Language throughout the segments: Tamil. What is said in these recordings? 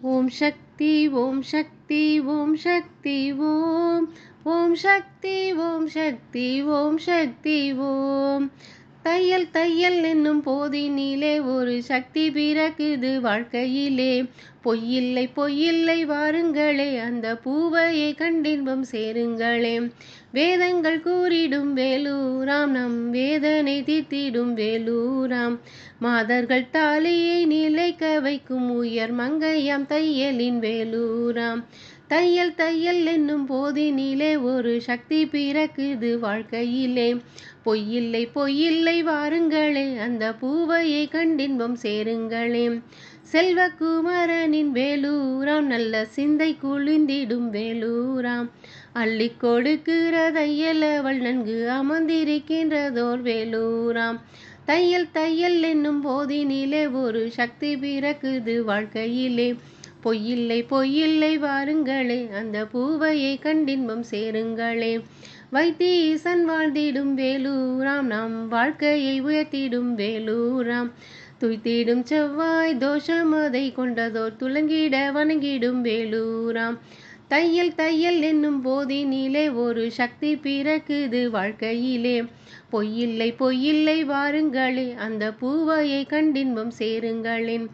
ஓம் சக்தி ஓம் சக்தி ஓம் சக்தி ஓம் ஓம் சக்தி ஓம் சக்தி ஓம் சக்தி ஓம் தையல் தையல் என்னும் போதினிலே ஒரு சக்தி பிறக்குது வாழ்க்கையிலே. பொய்யில்லை பொய்யில்லை வாருங்களே அந்த பூவையை கண்டின்பம் சேருங்களே. வேதங்கள் கூறிடும் வேலூராம் நம் வேதனை தீர்த்திடும் வேலூராம். மாதர்கள் தாலியை நிலைக்க வைக்கும் உயர் மங்கையாம் தையலின் வேலூராம். தையல் தையல் என்னும் போதினிலே ஒரு சக்தி பிறக்குது வாழ்க்கையிலே. பொய்யில்லை பொய்யில்லை வாருங்களே அந்த பூவையை கண்டின்பம் சேருங்களே. செல்வகுமரனின் வேலூராம் நல்ல சிந்தை குளிந்திடும் வேலூராம். அள்ளி கொடுக்கிற தையல் அவள் நன்கு அமர்ந்திருக்கின்றதோர் வேலூராம். தையல் தையல் என்னும் போதினிலே ஒரு சக்தி பிறக்குது வாழ்க்கையிலே. பொய்யில்லை பொய்யில்லை வாருங்களே அந்த பூவையை கண்டின்பம் சேருங்களே. வைத்தீசன் வாழ்ந்திடும் வேலூராம் நம் வாழ்க்கையை உயர்த்திடும் வேலூராம். துய்த்திடும் செவ்வாய் தோஷம் அதை கொண்டதோர் துளங்கிட வணங்கிடும் வேலூராம். தையல் தையல் என்னும் போதினிலே ஒரு சக்தி பிறக்குது வாழ்க்கையிலே. பொய்யில்லை பொய்யில்லை வாருங்களே அந்த பூவையை கண்டின்பம் சேருங்களேன்.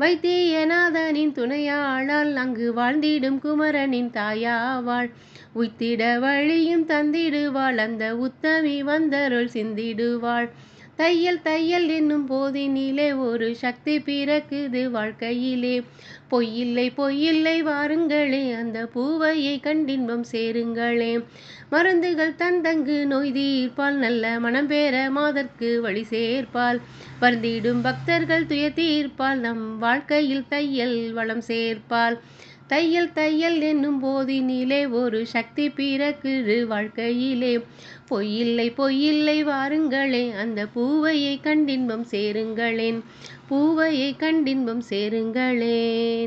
வைத்தியநாதனின் துணையாளால் அங்கு வாழ்ந்திடும் குமரனின் தாயாவாள். உய்த்திட வழியும் தந்திடுவாள். அந்த உத்தமி வந்தருள் சிந்திடுவாள். தையல் தையல் என்னும் போதினிலே ஒரு சக்தி பிறக்குது வாழ்க்கையிலே. பொய்யில்லை பொய்யில்லை வாருங்களே அந்த பூவையை கண்டின்பம் சேருங்களே. மருந்துகள் தந்தங்கு நோய் தீர்ப்பால் நல்ல மனம் பெற மாதற்கு வழி சேர்ப்பால். வருந்திடும் பக்தர்கள் துய தீர்ப்பால் நம் வாழ்க்கையில் தையல் வளம் சேர்ப்பால். தையல் தையல் என்னும் போதினிலே ஒரு சக்தி பிறக்குது வாழ்க்கையிலே. பொய்யில்லை பொய்யில்லை வாருங்களே அந்த பூவையை கண்டின்பம் சேருங்களேன். பூவையை கண்டின்பம் சேருங்களேன்.